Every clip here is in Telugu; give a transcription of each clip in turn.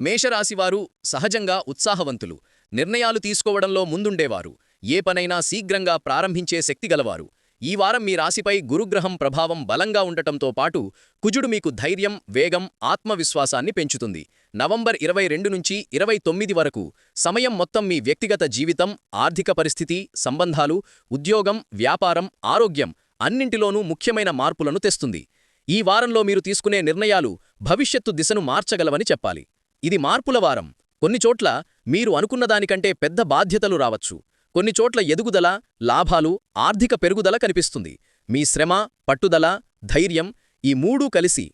మేషరాశివారు సహజంగా ఉత్సాహవంతులు. నిర్ణయాలు తీసుకోవడంలో ముందుండేవారు. ఏ పనైనా శీఘ్రంగా ప్రారంభించే శక్తిగలవారు ఈ వారం మీ రాశిపై గురుగ్రహం ప్రభావం బలంగా ఉండటంతో పాటు కుజుడు మీకు ధైర్యం వేగం ఆత్మవిశ్వాసాన్ని పెంచుతుంది. నవంబర్ ఇరవై రెండు నుంచి ఇరవై తొమ్మిది వరకు సమయం మొత్తం మీ వ్యక్తిగత జీవితం ఆర్థిక పరిస్థితి సంబంధాలు ఉద్యోగం వ్యాపారం ఆరోగ్యం అన్నింటిలోనూ ముఖ్యమైన మార్పులను తెస్తుంది. ఈ వారంలో మీరు తీసుకునే నిర్ణయాలు భవిష్యత్తు దిశను మార్చగలవని చెప్పాలి. ఇది మార్పుల వారం. కొన్ని చోట్ల మీరు అనుకున్నదానికంటే పెద్ద బాధ్యతలు రావచ్చు. కొన్ని చోట్ల ఎదుగుదల లాభాలు ఆర్థిక పెరుగుదల కనిపిస్తుంది. మీ శ్రమ పట్టుదల ధైర్యం ఈ మూడూ కలిసి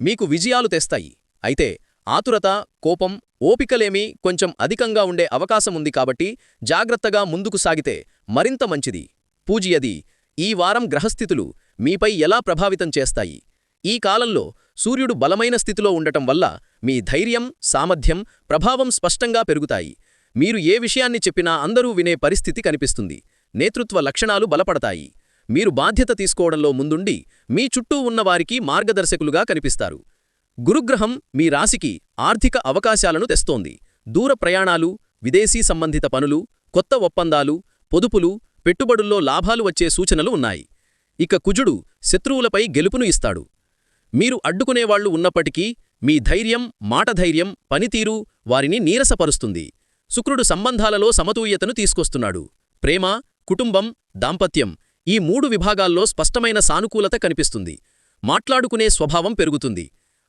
మీకు విజయాలు తెస్తాయి. అయితే ఆతురత కోపం ఓపికలేమీ కొంచెం అధికంగా ఉండే అవకాశముంది కాబట్టి జాగ్రత్తగా ముందుకు సాగితే మరింత మంచిది. పూజియది ఈ వారం గ్రహస్థితులు మీపై ఎలా ప్రభావితం చేస్తాయి? ఈ కాలంలో సూర్యుడు బలమైన స్థితిలో ఉండటం వల్ల మీ ధైర్యం సామర్థ్యం ప్రభావం స్పష్టంగా పెరుగుతాయి. మీరు ఏ విషయాన్ని చెప్పినా అందరూ వినే పరిస్థితి కనిపిస్తుంది. నేతృత్వ లక్షణాలు బలపడతాయి. మీరు బాధ్యత తీసుకోవడంలో ముందుండి మీ చుట్టూ ఉన్నవారికి మార్గదర్శకులుగా కనిపిస్తారు. గురుగ్రహం మీ రాశికి ఆర్థిక అవకాశాలను తెస్తోంది. దూర ప్రయాణాలు విదేశీ సంబంధిత పనులు కొత్త ఒప్పందాలు పొదుపులు పెట్టుబడుల్లో లాభాలు వచ్చే సూచనలు ఉన్నాయి. ఇక కుజుడు శత్రువులపై గెలుపును ఇస్తాడు. మీరు అడ్డుకునేవాళ్ళు ఉన్నప్పటికీ మీ ధైర్యం మాటధైర్యం పనితీరు వారిని నీరసపరుస్తుంది. శుక్రుడు సంబంధాలలో సమతూయతను తీసుకొస్తున్నాడు. ప్రేమ కుటుంబం దాంపత్యం ఈ మూడు విభాగాల్లో స్పష్టమైన సానుకూలత కనిపిస్తుంది. మాట్లాడుకునే స్వభావం పెరుగుతుంది.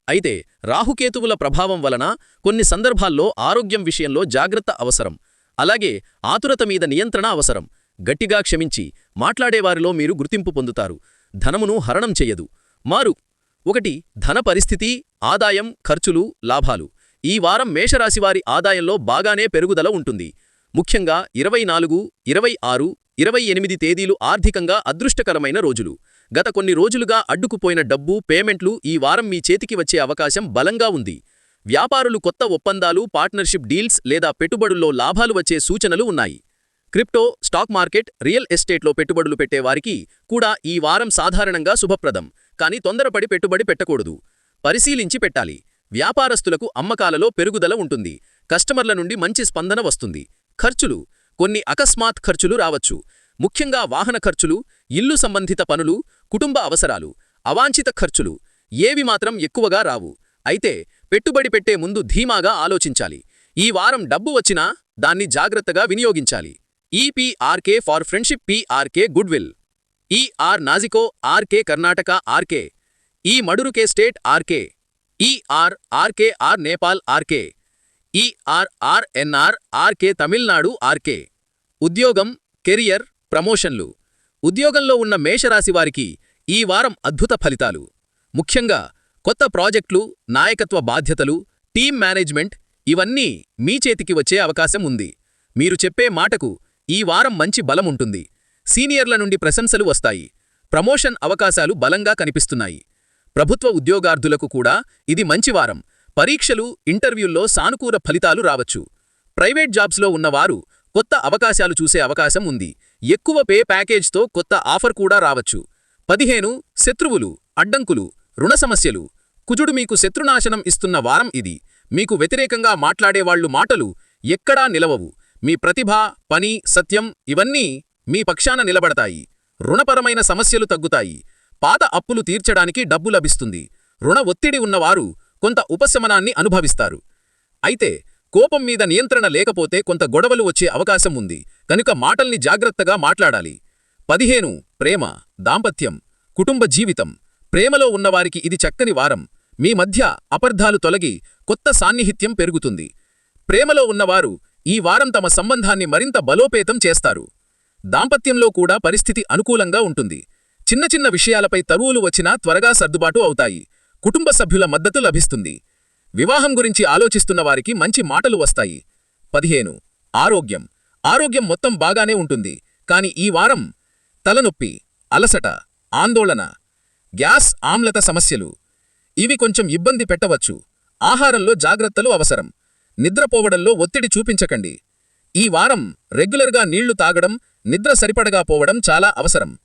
అయితే రాహుకేతువుల ప్రభావం వలన కొన్ని సందర్భాల్లో ఆరోగ్యం విషయంలో జాగ్రత్త అవసరం. అలాగే ఆతురత మీద నియంత్రణ అవసరం. గట్టిగా క్షమించి మాట్లాడేవారిలో మీరు గుర్తింపు పొందుతారు. ధనమును హరణం చెయ్యదు మారు ఒకటి ధన పరిస్థితి ఆదాయం ఖర్చులు లాభాలు. ఈ వారం మేషరాశివారి ఆదాయంలో బాగానే పెరుగుదల ఉంటుంది. ముఖ్యంగా ఇరవై నాలుగు ఇరవై ఆరు ఇరవై ఎనిమిది తేదీలు ఆర్థికంగా అదృష్టకరమైన రోజులు. గత కొన్ని రోజులుగా అడ్డుకుపోయిన డబ్బు పేమెంట్లు ఈ వారం మీ చేతికి వచ్చే అవకాశం బలంగా ఉంది. వ్యాపారులు కొత్త ఒప్పందాలు పార్ట్నర్షిప్ డీల్స్ లేదా పెట్టుబడుల్లో లాభాలు వచ్చే సూచనలు ఉన్నాయి. క్రిప్టో స్టాక్ మార్కెట్ రియల్ ఎస్టేట్లో పెట్టుబడులు పెట్టేవారికి కూడా ఈ వారం సాధారణంగా శుభప్రదం. కానీ తొందరపడి పెట్టుబడి పెట్టకూడదు. పరిశీలించి పెట్టాలి. వ్యాపారస్తులకు అమ్మకాలలో పెరుగుదల ఉంటుంది. కస్టమర్ల నుండి మంచి స్పందన వస్తుంది. ఖర్చులు. కొన్ని అకస్మాత్ ఖర్చులు రావచ్చు. ముఖ్యంగా వాహన ఖర్చులు ఇల్లు సంబంధిత పనులు కుటుంబ అవసరాలు అవాంఛిత ఖర్చులు ఏవి మాత్రం ఎక్కువగా రావు. అయితే పెట్టుబడి పెట్టే ముందు ధీమాగా ఆలోచించాలి. ఈ వారం డబ్బు వచ్చినా దాన్ని జాగ్రత్తగా వినియోగించాలి. ఈపీఆర్కే ఫార్ ఫ్రెండ్షిప్ పీఆర్కే గుడ్విల్ ఈ ఆర్ నాజికో ఆర్కే కర్ణాటక ఆర్కే ఈ మడురుకే స్టేట్ ఆర్కే ఆర్ ఆర్కే ఆర్ నేపాల్ ఆర్కే ఈఆర్ ఆర్ ఎన్ఆర్ ఆర్కే తమిళనాడు ఆర్కే ఉద్యోగం కెరియర్ ప్రమోషన్లు. ఉద్యోగంలో ఉన్న మేషరాశివారికి ఈ వారం అద్భుత ఫలితాలు. ముఖ్యంగా కొత్త ప్రాజెక్టులు నాయకత్వ బాధ్యతలు టీం మేనేజ్మెంట్ ఇవన్నీ మీ చేతికి వచ్చే అవకాశం ఉంది. మీరు చెప్పే మాటకు ఈ వారం మంచి బలముంటుంది సీనియర్ల నుండి ప్రశంసలు వస్తాయి. ప్రమోషన్ అవకాశాలు బలంగా కనిపిస్తున్నాయి. ప్రభుత్వ ఉద్యోగార్థులకు కూడా ఇది మంచి వారం. పరీక్షలు ఇంటర్వ్యూల్లో సానుకూల ఫలితాలు రావచ్చు. ప్రైవేట్ జాబ్స్లో ఉన్నవారు కొత్త అవకాశాలు చూసే అవకాశం ఉంది. ఎక్కువ పే ప్యాకేజ్తో కొత్త ఆఫర్ కూడా రావచ్చు. పదిహేను శత్రువులు అడ్డంకులు రుణ సమస్యలు. కుజుడు మీకు శత్రునాశనం ఇస్తున్న వారం ఇది. మీకు వ్యతిరేకంగా మాట్లాడేవాళ్ళు మాటలు ఎక్కడా నిలవవు. మీ ప్రతిభ పని సత్యం ఇవన్నీ మీ పక్షాన నిలబడతాయి. రుణపరమైన సమస్యలు తగ్గుతాయి. పాత అప్పులు తీర్చడానికి డబ్బు లభిస్తుంది. రుణ ఒత్తిడి ఉన్నవారు కొంత ఉపశమనాన్ని అనుభవిస్తారు. అయితే కోపం మీద నియంత్రణ లేకపోతే కొంత గొడవలు వచ్చే అవకాశం ఉంది. కనుక మాటల్ని జాగ్రత్తగా మాట్లాడాలి. పదిహేను ప్రేమ దాంపత్యం కుటుంబ జీవితం. ప్రేమలో ఉన్నవారికి ఇది చక్కని వారం. మీ మధ్య అపర్ధాలు తొలగి కొత్త సాన్నిహిత్యం పెరుగుతుంది. ప్రేమలో ఉన్నవారు ఈ వారం తమ సంబంధాన్ని మరింత బలోపేతం చేస్తారు. దాంపత్యంలో కూడా పరిస్థితి అనుకూలంగా ఉంటుంది. చిన్న చిన్న విషయాలపై తరువులు వచ్చినా త్వరగా సర్దుబాటు అవుతాయి. కుటుంబ సభ్యుల మద్దతు లభిస్తుంది. వివాహం గురించి ఆలోచిస్తున్న వారికి మంచి మాటలు వస్తాయి. పదిహేను. ఆరోగ్యం. ఆరోగ్యం మొత్తం బాగానే ఉంటుంది. కాని ఈ వారం తలనొప్పి అలసట ఆందోళన గ్యాస్ ఆమ్లత సమస్యలు. ఇవి కొంచెం ఇబ్బంది పెట్టవచ్చు. ఆహారంలో జాగ్రత్తలు అవసరం. నిద్రపోవడంలో ఒత్తిడి చూపించకండి. ఈ వారం రెగ్యులర్గా నీళ్ళు తాగడం నిద్ర సరిపడగా పోవడం చాలా అవసరం.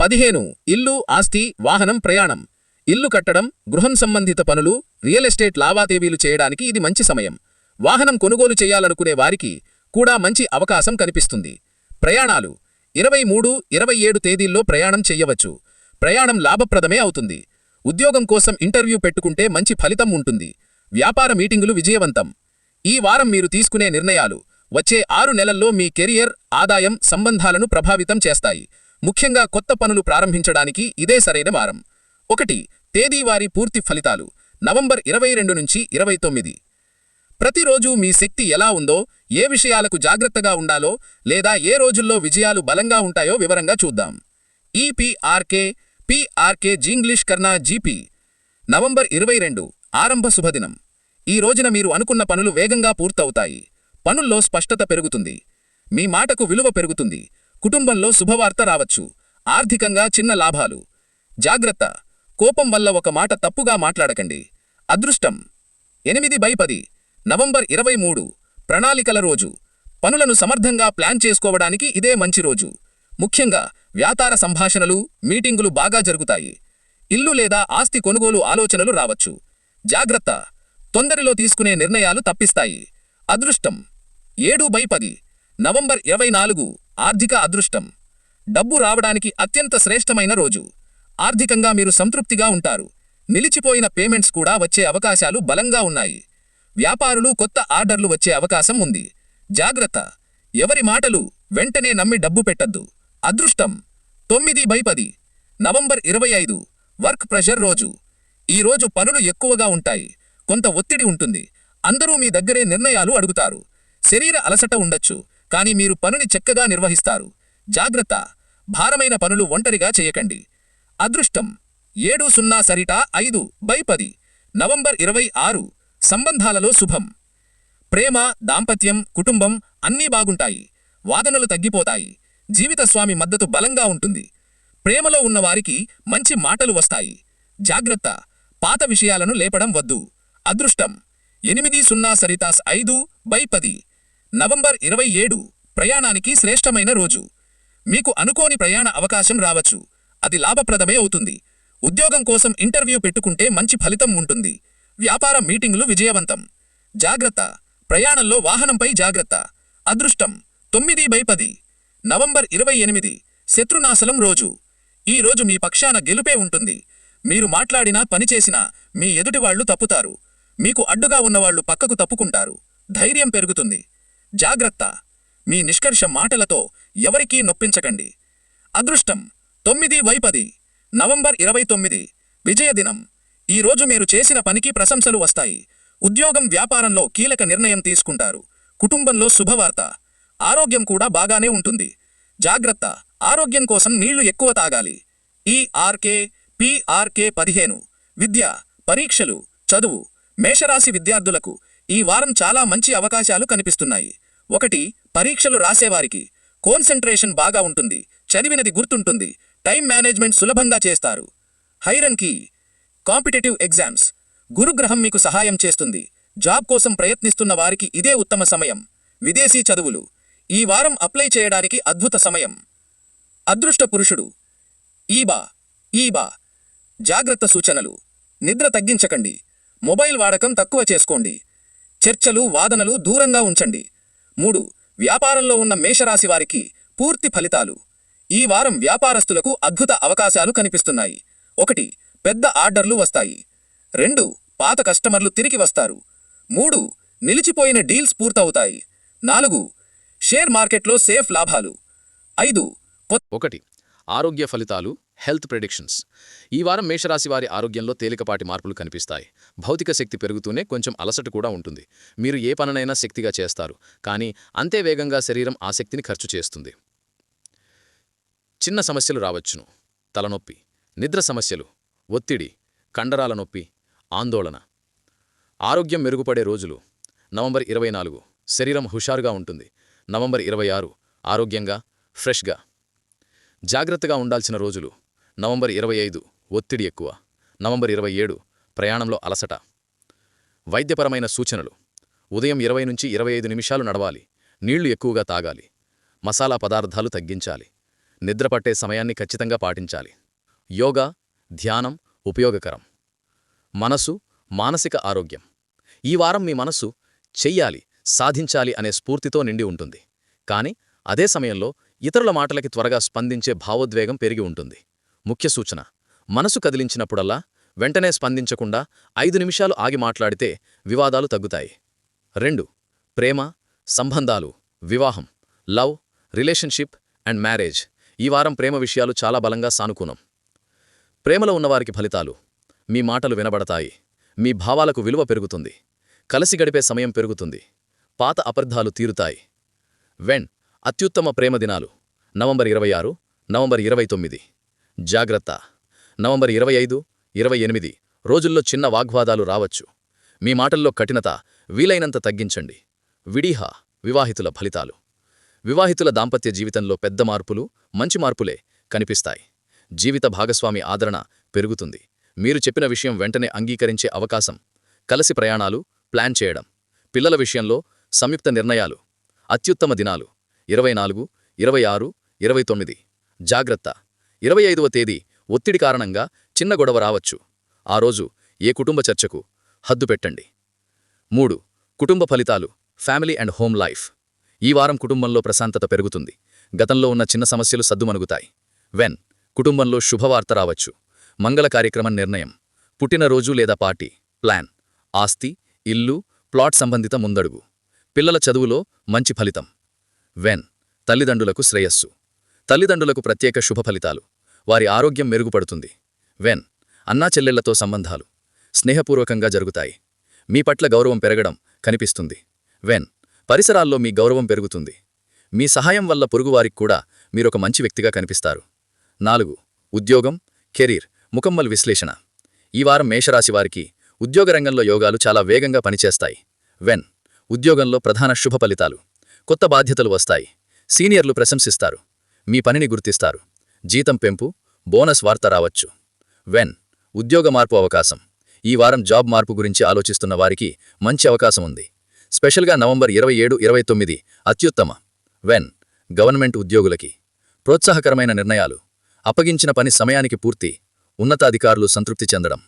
పదిహేను ఇల్లు ఆస్తి వాహనం ప్రయాణం. ఇల్లు కట్టడం గృహం సంబంధిత పనులు రియల్ ఎస్టేట్ లావాదేవీలు చేయడానికి ఇది మంచి సమయం. వాహనం కొనుగోలు చేయాలనుకునే వారికి కూడా మంచి అవకాశం కనిపిస్తుంది. ప్రయాణాలు. ఇరవై మూడు ఇరవై ఏడు తేదీల్లో ప్రయాణం చెయ్యవచ్చు. ప్రయాణం లాభప్రదమే అవుతుంది. ఉద్యోగం కోసం ఇంటర్వ్యూ పెట్టుకుంటే మంచి ఫలితం ఉంటుంది. వ్యాపార మీటింగులు విజయవంతం. ఈ వారం మీరు తీసుకునే నిర్ణయాలు. వచ్చే ఆరు నెలల్లో మీ కెరియర్ ఆదాయం సంబంధాలను ప్రభావితం చేస్తాయి. ముఖ్యంగా కొత్త పనులు ప్రారంభించడానికి ఇదే సరైన వారం. ఒకటి తేదీవారీ పూర్తి ఫలితాలు. నవంబర్ ఇరవై రెండు నుంచి ఇరవై తొమ్మిది. ప్రతిరోజు మీ శక్తి ఎలా ఉందో ఏ విషయాలకు జాగ్రత్తగా ఉండాలో లేదా ఏ రోజుల్లో విజయాలు బలంగా ఉంటాయో వివరంగా చూద్దాం. ఈపీఆర్కే పిఆర్కే జీంగ్లీష్ కర్నా జీపీ నవంబర్ ఇరవై రెండు ఆరంభ శుభదినం. ఈ రోజున మీరు అనుకున్న పనులు వేగంగా పూర్తవుతాయి. పనుల్లో స్పష్టత పెరుగుతుంది. మీ మాటకు విలువ పెరుగుతుంది. కుటుంబంలో శుభవార్త రావచ్చు. ఆర్థికంగా చిన్న లాభాలు. జాగ్రత్త. కోపం వల్ల ఒక మాట తప్పుగా మాట్లాడకండి. అదృష్టం. ఎనిమిది బై పది. నవంబర్ ఇరవై మూడు. ప్రణాళికల రోజు. పనులను సమర్థంగా ప్లాన్ చేసుకోవడానికి ఇదే మంచి రోజు. ముఖ్యంగా వ్యాపార సంభాషణలు మీటింగులు బాగా జరుగుతాయి. ఇల్లు లేదా ఆస్తి కొనుగోలు ఆలోచనలు రావచ్చు. జాగ్రత్త. తొందరలో తీసుకునే నిర్ణయాలు తప్పిస్తాయి. అదృష్టం. ఏడు బై పది. నవంబర్ ఇరవై నాలుగు ఆర్థిక అదృష్టం. డబ్బు రావడానికి అత్యంత శ్రేష్టమైన రోజు. ఆర్థికంగా మీరు సంతృప్తిగా ఉంటారు. నిలిచిపోయిన పేమెంట్స్ కూడా వచ్చే అవకాశాలు బలంగా ఉన్నాయి. వ్యాపారులు కొత్త ఆర్డర్లు వచ్చే అవకాశం ఉంది. జాగ్రత్త. ఎవరి మాటలు వెంటనే నమ్మి డబ్బు పెట్టద్దు. అదృష్టం. తొమ్మిది బై పది. నవంబర్ ఇరవై ఐదు వర్క్ ప్రెషర్ రోజు. ఈ రోజు పనులు ఎక్కువగా ఉంటాయి. కొంత ఒత్తిడి ఉంటుంది. అందరూ మీ దగ్గరే నిర్ణయాలు అడుగుతారు. శరీర అలసట ఉండొచ్చు కానీ మీరు పనుని చక్కగా నిర్వహిస్తారు. జాగ్రత్త భారమైన పనులు ఒంటరిగా చేయకండి. అదృష్టం ఏడు సున్నా సరిట ఐదు బై పది నవంబర్ ఇరవై ఆరు సంబంధాలలో శుభం. ప్రేమ దాంపత్యం కుటుంబం అన్నీ బాగుంటాయి వాదనలు తగ్గిపోతాయి జీవితస్వామి మద్దతు బలంగా ఉంటుంది. ప్రేమలో ఉన్నవారికి మంచి మాటలు వస్తాయి. జాగ్రత్త పాత విషయాలను లేపడం వద్దు. అదృష్టం ఎనిమిది సున్నా సరితాస్ ఐదు బై పది నవంబర్ ఇరవై ఏడు ప్రయాణానికి శ్రేష్టమైన రోజు. మీకు అనుకోని ప్రయాణ అవకాశం రావచ్చు. అది లాభప్రదమే అవుతుంది. ఉద్యోగం కోసం ఇంటర్వ్యూ పెట్టుకుంటే మంచి ఫలితం ఉంటుంది. వ్యాపార మీటింగులు విజయవంతం. జాగ్రత్త. ప్రయాణంలో వాహనంపై జాగ్రత్త. అదృష్టం. తొమ్మిది బై పది. నవంబర్ ఇరవై ఎనిమిది. శత్రునాశనం రోజు. ఈ రోజు మీ పక్షాన గెలుపే ఉంటుంది. మీరు మాట్లాడినా పనిచేసినా మీ ఎదుటివాళ్ళు తప్పుతారు. మీకు అడ్డుగా ఉన్నవాళ్ళు పక్కకు తప్పుకుంటారు. ధైర్యం పెరుగుతుంది. జాగ్రత్త. మీ నిష్కర్ష మాటలతో ఎవరికీ నొప్పించకండి. అదృష్టం తొమ్మిది వైపది నవంబర్ ఇరవై తొమ్మిది విజయదినం ఈ రోజు మీరు చేసిన పనికి ప్రశంసలు వస్తాయి. ఉద్యోగం వ్యాపారంలో కీలక నిర్ణయం తీసుకుంటారు. కుటుంబంలో శుభవార్త. ఆరోగ్యం కూడా బాగానే ఉంటుంది. జాగ్రత్త. ఆరోగ్యం కోసం నీళ్ళు ఎక్కువ తాగాలి. ఈఆర్కే పిఆర్కే పదిహేను. విద్య పరీక్షలు చదువు మేషరాశి విద్యార్థులకు ఈ వారం చాలా మంచి అవకాశాలు కనిపిస్తున్నాయి. ఒకటి పరీక్షలు రాసేవారికి కోన్సెంట్రేషన్ బాగా ఉంటుంది చదివినది గుర్తుంటుంది టైం మేనేజ్మెంట్ సులభంగా చేస్తారు. హైరన్ కీ కాంపిటేటివ్ ఎగ్జామ్స్ గురుగ్రహం మీకు సహాయం చేస్తుంది జాబ్ కోసం ప్రయత్నిస్తున్న వారికి ఇదే ఉత్తమ సమయం. విదేశీ చదువులు ఈ వారం అప్లై చేయడానికి అద్భుత సమయం. అదృష్ట పురుషుడు ఈబా ఈబా జాగ్రత్త సూచనలు నిద్ర తగ్గించకండి మొబైల్ వాడకం తక్కువ చేసుకోండి చర్చలు వాదనలు దూరంగా ఉంచండి. మూడు వ్యాపారంలో ఉన్న మేషరాశి వారికి పూర్తి ఫలితాలు. ఈ వారం వ్యాపారస్తులకు అద్భుత అవకాశాలు కనిపిస్తున్నాయి. ఒకటి పెద్ద ఆర్డర్లు వస్తాయి. రెండు పాత కస్టమర్లు తిరిగి వస్తారు. మూడు నిలిచిపోయిన డీల్స్ పూర్తవుతాయి. నాలుగు షేర్ మార్కెట్లో సేఫ్ లాభాలు. ఐదు ఒకటి ఆరోగ్య ఫలితాలు హెల్త్ ప్రెడిక్షన్స్. ఈ వారం మేషరాశి వారి ఆరోగ్యంలో తేలికపాటి మార్పులు కనిపిస్తాయి. భౌతిక శక్తి పెరుగుతూనే కొంచెం అలసట కూడా ఉంటుంది. మీరు ఏ పననైనా శక్తిగా చేస్తారు కానీ అంతే వేగంగా శరీరం ఆ శక్తిని ఖర్చు చేస్తుంది. చిన్న సమస్యలు రావచ్చును. తలనొప్పి నిద్ర సమస్యలు ఒత్తిడి కండరాల నొప్పి ఆందోళన. ఆరోగ్యం మెరుగుపడే రోజులు. నవంబర్ ఇరవై నాలుగు. శరీరం హుషారుగా ఉంటుంది. నవంబర్ ఇరవై ఆరు. ఆరోగ్యంగా ఫ్రెష్గా. జాగ్రత్తగా ఉండాల్సిన రోజులు. నవంబర్ ఇరవై ఐదు. ఒత్తిడి ఎక్కువ. నవంబర్ ఇరవై ఏడు. ప్రయాణంలో అలసట. వైద్యపరమైన సూచనలు. ఉదయం ఇరవై నుంచి ఇరవై ఐదు నిమిషాలు నడవాలి. నీళ్ళు ఎక్కువగా తాగాలి. మసాలా పదార్థాలు తగ్గించాలి. నిద్రపట్టే సమయాన్ని ఖచ్చితంగా పాటించాలి. యోగా ధ్యానం ఉపయోగకరం. మనసు మానసిక ఆరోగ్యం. ఈ వారం మీ మనస్సు చెయ్యాలి సాధించాలి అనే స్ఫూర్తితో నిండి ఉంటుంది. కాని అదే సమయంలో ఇతరుల మాటలకి త్వరగా స్పందించే భావోద్వేగం పెరిగి ఉంటుంది. ముఖ్య సూచన మనసు కదిలించినప్పుడల్లా వెంటనే స్పందించకుండా ఐదు నిమిషాలు ఆగి మాట్లాడితే వివాదాలు తగ్గుతాయి. రెండు ప్రేమ సంబంధాలు వివాహం లవ్ రిలేషన్షిప్ అండ్ మ్యారేజ్ ఈ వారం ప్రేమ విషయాలు చాలా బలంగా సానుకూలం ప్రేమలో ఉన్నవారికి ఫలితాలు మీ మాటలు వినబడతాయి మీ భావాలకు విలువ పెరుగుతుంది కలిసి గడిపే సమయం పెరుగుతుంది పాత అపర్ధాలు తీరుతాయి. వెన్ అత్యుత్తమ ప్రేమ దినాలు నవంబర్ ఇరవై ఆరు నవంబర్ ఇరవై తొమ్మిది. జాగ్రత్త నవంబర్ ఇరవై ఐదు ఇరవై ఎనిమిది. రోజుల్లో చిన్న వాగ్వాదాలు రావచ్చు. మీ మాటల్లో కఠినత వీలైనంత తగ్గించండి. విడీహ వివాహితుల ఫలితాలు. వివాహితుల దాంపత్య జీవితంలో పెద్ద మార్పులు మంచి మార్పులే కనిపిస్తాయి. జీవిత భాగస్వామి ఆదరణ పెరుగుతుంది. మీరు చెప్పిన విషయం వెంటనే అంగీకరించే అవకాశం. కలిసి ప్రయాణాలు ప్లాన్ చేయడం. పిల్లల విషయంలో సంయుక్త నిర్ణయాలు. అత్యుత్తమ దినాలు. ఇరవై నాలుగు ఇరవై ఆరు ఇరవై తొమ్మిది. జాగ్రత్త. ఇరవై ఐదవ తేదీ ఒత్తిడి కారణంగా చిన్న గొడవ రావచ్చు. ఆ రోజు ఏ కుటుంబ చర్చకు? హద్దు పెట్టండి. మూడు కుటుంబ ఫలితాలు ఫ్యామిలీ అండ్ హోమ్ లైఫ్. ఈ వారం కుటుంబంలో ప్రశాంతత పెరుగుతుంది. గతంలో ఉన్న చిన్న సమస్యలు సద్దుమణుగుతాయి. వెన్ కుటుంబంలో శుభవార్త రావచ్చు. మంగళ కార్యక్రమం నిర్ణయం. పుట్టినరోజు లేదా పార్టీ ప్లాన్. ఆస్తి ఇల్లు ప్లాట్ సంబంధిత ముందడుగు. పిల్లల చదువులో మంచి ఫలితం. వెన్ తల్లిదండ్రులకు శ్రేయస్సు. తల్లిదండ్రులకు ప్రత్యేక శుభ ఫలితాలు. వారి ఆరోగ్యం మెరుగుపడుతుంది. వెన్ అన్నా చెల్లెళ్ళతో సంబంధాలు స్నేహపూర్వకంగా జరుగుతాయి. మీ పట్ల గౌరవం పెరగడం కనిపిస్తుంది. వెన్ పరిసరాల్లో మీ గౌరవం పెరుగుతుంది. మీ సహాయం వల్ల పొరుగువారికి కూడా మీరొక మంచి వ్యక్తిగా కనిపిస్తారు. నాలుగు ఉద్యోగం కెరీర్ ముకమ్మల్ విశ్లేషణ. ఈ వారం మేషరాశి వారికి ఉద్యోగ రంగంలో యోగాలు చాలా వేగంగా పనిచేస్తాయి. వెన్ ఉద్యోగంలో ప్రధాన శుభ ఫలితాలు. కొత్త బాధ్యతలు వస్తాయి. సీనియర్లు ప్రశంసిస్తారు. మీ పనిని గుర్తిస్తారు. జీతం పెంపు బోనస్ వార్త రావచ్చు. వెన్ ఉద్యోగ మార్పు అవకాశం. ఈ వారం జాబ్ మార్పు గురించి ఆలోచిస్తున్న వారికి మంచి అవకాశం ఉంది. స్పెషల్గా నవంబర్ ఇరవై ఏడు ఇరవై తొమ్మిది అత్యుత్తమ. వెన్ గవర్నమెంట్ ఉద్యోగులకి. ప్రోత్సాహకరమైన నిర్ణయాలు. అప్పగించిన పని సమయానికి పూర్తి. ఉన్నతాధికారులు సంతృప్తి చెందడం.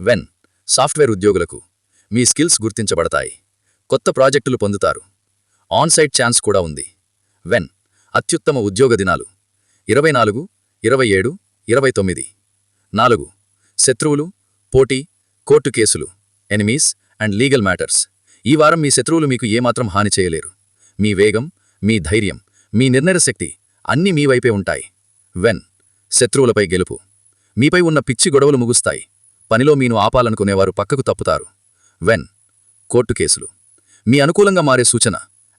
వెన్ సాఫ్ట్వేర్ ఉద్యోగులకు. మీ స్కిల్స్ గుర్తించబడతాయి. కొత్త ప్రాజెక్టులు పొందుతారు. ఆన్సైట్ ఛాన్స్ కూడా ఉంది. వెన్ అత్యుత్తమ ఉద్యోగ దినాలు. ఇరవై నాలుగు ఇరవై ఏడు ఇరవై తొమ్మిది. నాలుగు. శత్రువులు పోటీ కోర్టు కేసులు ఎనిమీస్ అండ్ లీగల్ మ్యాటర్స్. ఈ వారం మీ శత్రువులు మీకు ఏమాత్రం హాని చేయలేరు. మీ వేగం మీ ధైర్యం మీ నిర్ణయ శక్తి అన్నీ మీ వైపే ఉంటాయి. వెన్? శత్రువులపై గెలుపు. మీపై ఉన్న పిచ్చి గొడవలు ముగుస్తాయి. పనిలో మీను ఆపాలనుకునేవారు పక్కకు తప్పుతారు. వెన్? కోర్టు కేసులు. మీ అనుకూలంగా మారే సూచన.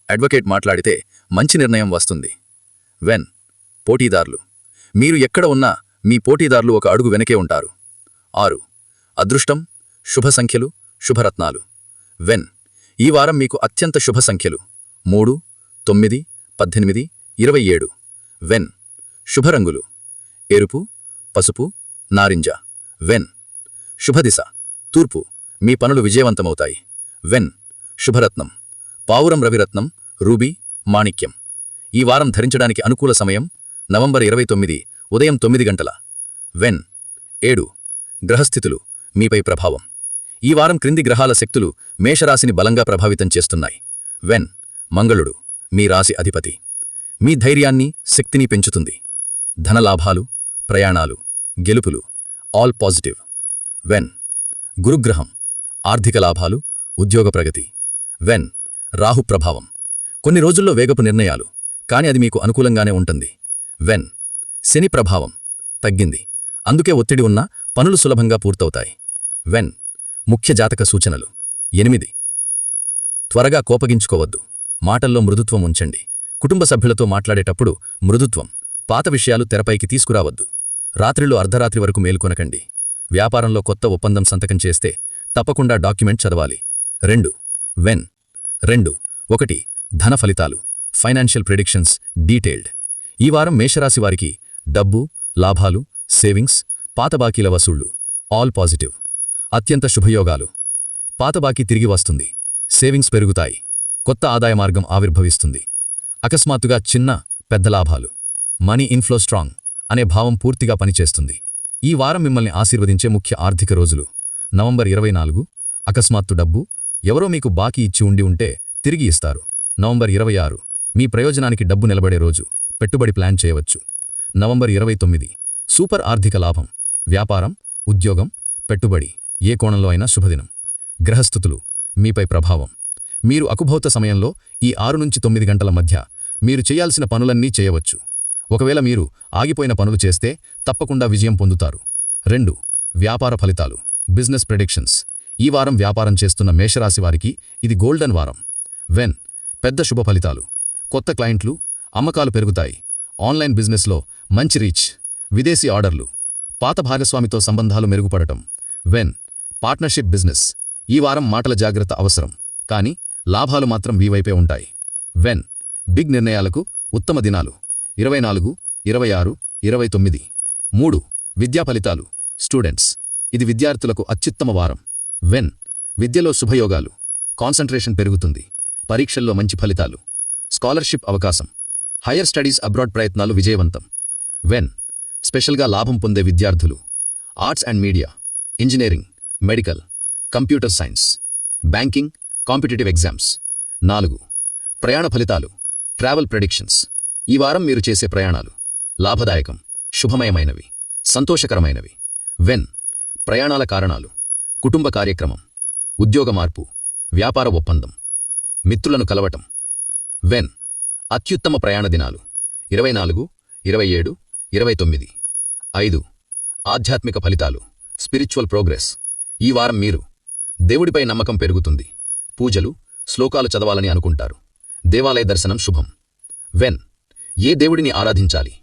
అడ్వకేట్ మాట్లాడితే మంచి నిర్ణయం వస్తుంది. వెన్? పోటీదారులు. మీరు ఎక్కడ ఉన్నా మీ పోటీదారులు ఒక అడుగు వెనకే ఉంటారు. ఆరు. అదృష్టం శుభ సంఖ్యలు శుభరత్నాలు. వెన్. ఈ వారం మీకు అత్యంత శుభ సంఖ్యలు. మూడు తొమ్మిది పద్దెనిమిది ఇరవై ఏడు. వెన్. శుభరంగులు. ఎరుపు పసుపు నారింజ. వెన్. శుభదిశ. తూర్పు. మీ పనులు విజయవంతమవుతాయి. వెన్. శుభరత్నం. పావురం రవిరత్నం రూబీ మాణిక్యం. ఈ వారం ధరించడానికి అనుకూల సమయం నవంబర్ ఇరవై తొమ్మిది ఉదయం తొమ్మిది గంటల. వెన్. ఏడు. గ్రహస్థితులు మీపై ప్రభావం. ఈ వారం క్రింది గ్రహాల శక్తులు మేషరాశిని బలంగా ప్రభావితం చేస్తున్నాయి. వెన్. మంగళుడు. మీ రాశి అధిపతి. మీ ధైర్యాన్ని శక్తిని పెంచుతుంది. ధనలాభాలు ప్రయాణాలు గెలుపులు. All positive. వెన్. గురుగ్రహం. ఆర్థిక లాభాలు ఉద్యోగ ప్రగతి. వెన్. రాహు ప్రభావం. కొన్ని రోజుల్లో వేగపు నిర్ణయాలు కాని అది మీకు అనుకూలంగానే ఉంటుంది. వెన్. శని ప్రభావం తగ్గింది. అందుకే ఒత్తిడి ఉన్నా పనులు సులభంగా పూర్తవుతాయి. వెన్ ముఖ్య జాతక సూచనలు. ఎనిమిది. త్వరగా కోపగించుకోవద్దు. మాటల్లో మృదుత్వం ఉంచండి. కుటుంబ సభ్యులతో మాట్లాడేటప్పుడు మృదుత్వం పాత విషయాలు తెరపైకి తీసుకురావద్దు. రాత్రిలో అర్ధరాత్రి వరకు మేల్కొనకండి. వ్యాపారంలో కొత్త ఒప్పందం సంతకం చేస్తే తప్పకుండా డాక్యుమెంట్ చదవాలి. రెండు. వెన్. రెండు. ఒకటి. ధన ఫలితాలు. Financial predictions detailed. ఈ వారం మేషరాశి వారికి డబ్బు లాభాలు సేవింగ్స్ పాత బాకీల వసూళ్ళు ఆల్ పాజిటివ్. అత్యంత శుభయోగాలు. పాత బాకీ తిరిగి వస్తుంది. సేవింగ్స్ పెరుగుతాయి. కొత్త ఆదాయ మార్గం ఆవిర్భవిస్తుంది. అకస్మాత్తుగా చిన్న పెద్ద లాభాలు. మనీ ఇన్ఫ్లో స్ట్రాంగ్ అనే భావం పూర్తిగా పనిచేస్తుంది. ఈ వారం మిమ్మల్ని ఆశీర్వదించే ముఖ్య ఆర్థిక రోజులు. నవంబర్ ఇరవై నాలుగు అకస్మాత్తు డబ్బు. ఎవరో మీకు బాకీ ఇచ్చి ఉండి ఉంటే తిరిగి ఇస్తారు. నవంబర్ ఇరవై ఆరు మీ ప్రయోజనానికి డబ్బు నిలబడే రోజు. పెట్టుబడి ప్లాన్ చేయవచ్చు. నవంబర్ ఇరవై తొమ్మిది. సూపర్ ఆర్థిక లాభం వ్యాపారం ఉద్యోగం పెట్టుబడి ఏ కోణంలో అయినా శుభదినం. గ్రహస్థుతులు మీపై ప్రభావం. మీరు అకుభౌత సమయంలో ఈ ఆరు నుంచి తొమ్మిది గంటల మధ్య మీరు చేయాల్సిన పనులన్నీ చేయవచ్చు. ఒకవేళ మీరు ఆగిపోయిన పనులు చేస్తే తప్పకుండా విజయం పొందుతారు. రెండు వ్యాపార ఫలితాలు బిజినెస్ ప్రెడిక్షన్స్. ఈ వారం వ్యాపారం చేస్తున్న మేషరాశి వారికి ఇది గోల్డెన్ వారం. వెన్ పెద్ద శుభ ఫలితాలు. కొత్త క్లయింట్లు అమ్మకాలు పెరుగుతాయి. ఆన్లైన్ బిజినెస్లో మంచి రీచ్ విదేశీ ఆర్డర్లు పాత భాగస్వామితో సంబంధాలు మెరుగుపడటం వెన్ పార్ట్నర్షిప్ బిజినెస్ ఈ వారం మాటల జాగ్రత్త అవసరం కానీ లాభాలు మాత్రం వీవైపే ఉంటాయి. వెన్ బిగ్ నిర్ణయాలకు ఉత్తమ దినాలు ఇరవై నాలుగు ఇరవై ఆరు ఇరవై తొమ్మిది. మూడు విద్యా ఫలితాలు స్టూడెంట్స్ ఇది విద్యార్థులకు అత్యుత్తమ వారం. వెన్ విద్యలో శుభయోగాలు కాన్సంట్రేషన్ పెరుగుతుంది పరీక్షల్లో మంచి ఫలితాలు స్కాలర్షిప్ అవకాశం హయ్యర్ స్టడీస్ అబ్రాడ్ ప్రయత్నాలు విజయవంతం. వెన్ స్పెషల్గా లాభం పొందే విద్యార్థులు. Arts and media engineering medical computer science banking competitive exams నాలుగు. ప్రయాణ ఫలితాలు ట్రావెల్ ప్రెడిక్షన్స్ ఈ వారం మీరు చేసే ప్రయాణాలు. లాభదాయకం శుభమయమైనవి సంతోషకరమైనవి. వెన్ ప్రయాణాల కారణాలు కుటుంబ కార్యక్రమం ఉద్యోగ మార్పు వ్యాపార ఒప్పందం మిత్రులను కలవటం. వెన్ అత్యుత్తమ ప్రయాణ దినాలు. ఇరవై నాలుగు ఇరవై ఏడు ఇరవై తొమ్మిది ఐదు ఆధ్యాత్మిక ఫలితాలు స్పిరిచువల్ ప్రోగ్రెస్. ఈ వారం మీరు దేవుడిపై నమ్మకం పెరుగుతుంది. పూజలు శ్లోకాలు చదవాలని అనుకుంటారు. దేవాలయ దర్శనం శుభం. వెన్ ఏ దేవుడిని ఆరాధించాలి?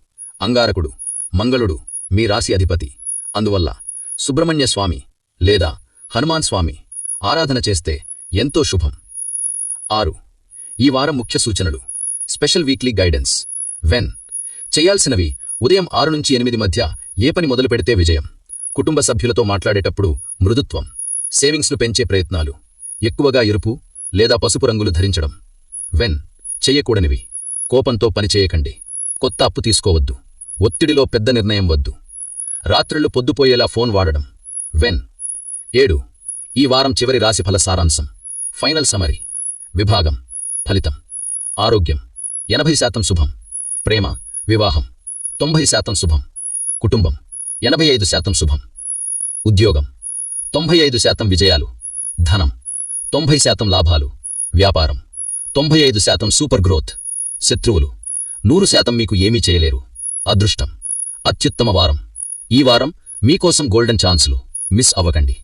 అంగారకుడు మంగళుడు మీ రాశి అధిపతి. అందువల్ల సుబ్రహ్మణ్య స్వామి లేదా హనుమాన్ స్వామి ఆరాధన చేస్తే ఎంతో శుభం. ఆరు ఈ వారం ముఖ్య సూచనలు. Special weekly guidance. వెన్? చేయాల్సినవి ఉదయం ఆరు నుంచి ఎనిమిది మధ్య ఏ పని మొదలు పెడితే విజయం. కుటుంబ సభ్యులతో మాట్లాడేటప్పుడు మృదుత్వం. సేవింగ్స్ను పెంచే ప్రయత్నాలు. ఎక్కువగా ఎరుపు లేదా పసుపు రంగులు ధరించడం. వెన్? చెయ్యకూడనివి. కోపంతో పనిచేయకండి కొత్త అప్పు తీసుకోవద్దు. ఒత్తిడిలో పెద్ద నిర్ణయం వద్దు. రాత్రిళ్ళు పొద్దుపోయేలా ఫోన్ వాడడం. వెన్? ఏడు. ఈ వారం చివరి రాశి ఫల సారాంశం. ఫైనల్ సమరీ విభాగం. ఫలితం. ఆరోగ్యం. ఎనభై శాతం శుభం. ప్రేమ వివాహం. తొంభై శాతం శుభం. కుటుంబం ఎనభై ఐదు శాతం శుభం. ఉద్యోగం తొంభై ఐదు శాతం విజయాలు. ధనం తొంభై శాతం లాభాలు. వ్యాపారం తొంభై ఐదు శాతం సూపర్ గ్రోత్. శత్రువులు నూరు శాతం మీకు ఏమీ చేయలేరు. అదృష్టం అత్యుత్తమ వారం. ఈ వారం మీకోసం గోల్డెన్ ఛాన్సులు. మిస్ అవ్వకండి.